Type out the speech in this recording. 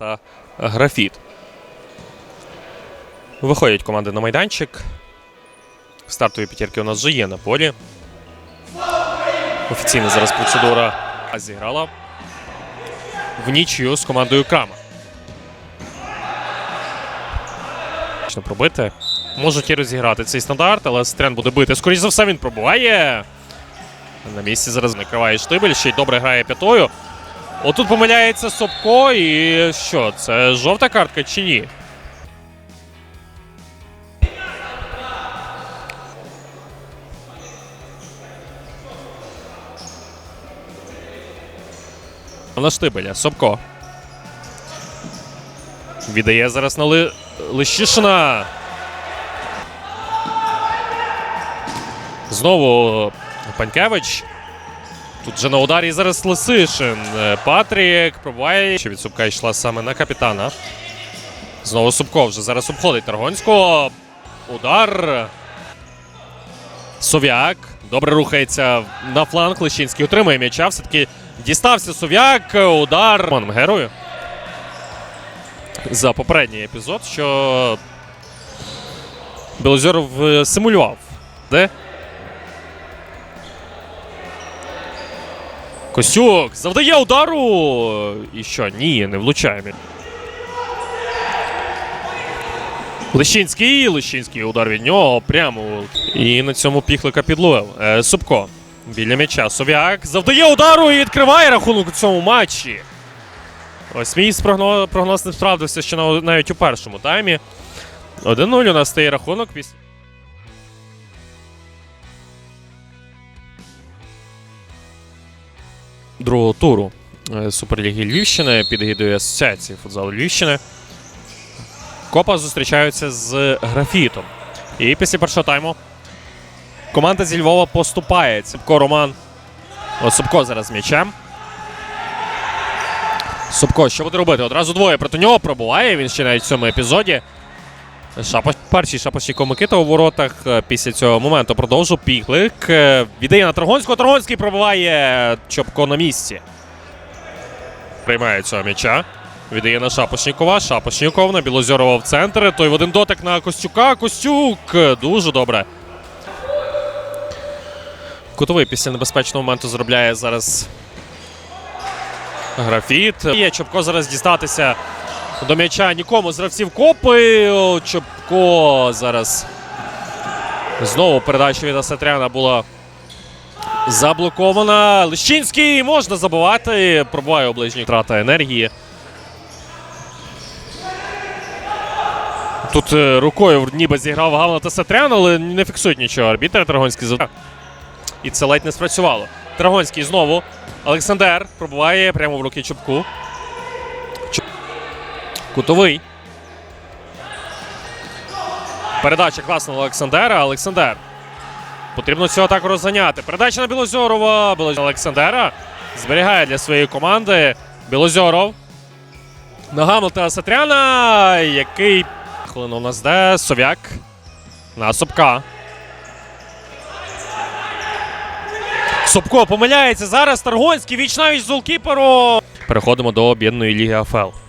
та графіт. Виходять команди на майданчик. Стартові п'ятірки у нас вже є на полі. Офіційна зараз процедура зіграла в нічию з командою Крама. Пробити. Можуть і розіграти цей стандарт, але Стрен буде бити. Скоріше за все, він пробуває. На місці зараз накриває штибель, ще й добре грає п'ятою. Отут помиляється Собко, і що, це жовта картка чи ні? На штибеля. Собко. Віддає зараз на Ли... Лищишина. Знову Панькевич. Тут же на ударі зараз Лисишин. Е, Патрік пробуває. Ще від Субка йшла саме на капітана. Знову Субко вже зараз обходить Таргонського. Удар. Сов'як. Добре рухається на фланг. Лещинський отримує м'яча. Все-таки дістався Сов'як. Удар. Маном герою. За попередній епізод, що Білозеров симулював. Де? Костюк завдає удару. І що? Ні, не влучає. Лещинський, Лещинський удар від нього прямо. І на цьому піхлика підловив. Е, Субко. Біля м'яча. Сов'як завдає удару і відкриває рахунок у цьому матчі. Ось мій прогноз, прогноз не справдився ще навіть у першому таймі. 1-0 у нас стає рахунок другого туру е, Суперліги Львівщини під егідою Асоціації футзалу Львівщини. Копа зустрічаються з графітом. І після першого тайму команда зі Львова поступає. Цепко Роман. Собко зараз м'ячем. Собко, що буде робити? Одразу двоє проти нього пробуває. Він ще навіть в цьому епізоді. Шапош... Перший шапочников Микита у воротах е, після цього моменту продовжу піклик. Е, Віддає на Таргонського. Таргонський пробиває Чопко на місці. Приймає цього м'яча. Віддає на Шапошнікова. Шапошніков на Білозерова в центр. Той в один дотик на Костюка. Костюк. е, Дуже добре. Кутовий після небезпечного моменту зробляє зараз графіт. Є Чопко зараз дістатися до м'яча нікому з гравців копи. Чопко зараз. Знову передача від Асатряна була заблокована. Лещинський можна забивати. Пробуває у ближніх втрата енергії. Тут е, рукою ніби зіграв Гавна та Сатрян, але не фіксують нічого. Арбітер Тарагонський за. І це ледь не спрацювало. Тарагонський знову. Олександр пробуває прямо в руки Чопку. Кутовий. Передача класна Олександера. Олександр. Потрібно цю атаку розганяти. Передача на. Білозоров Олександера. Зберігає для своєї команди. Білозоров. На Гамлета Сатряна. Який хвилину у нас де. Сов'як. На Собка. Собко помиляється зараз. Таргонський віч навіть з голкіпером. Переходимо до об'єднаної ліги АФЛ.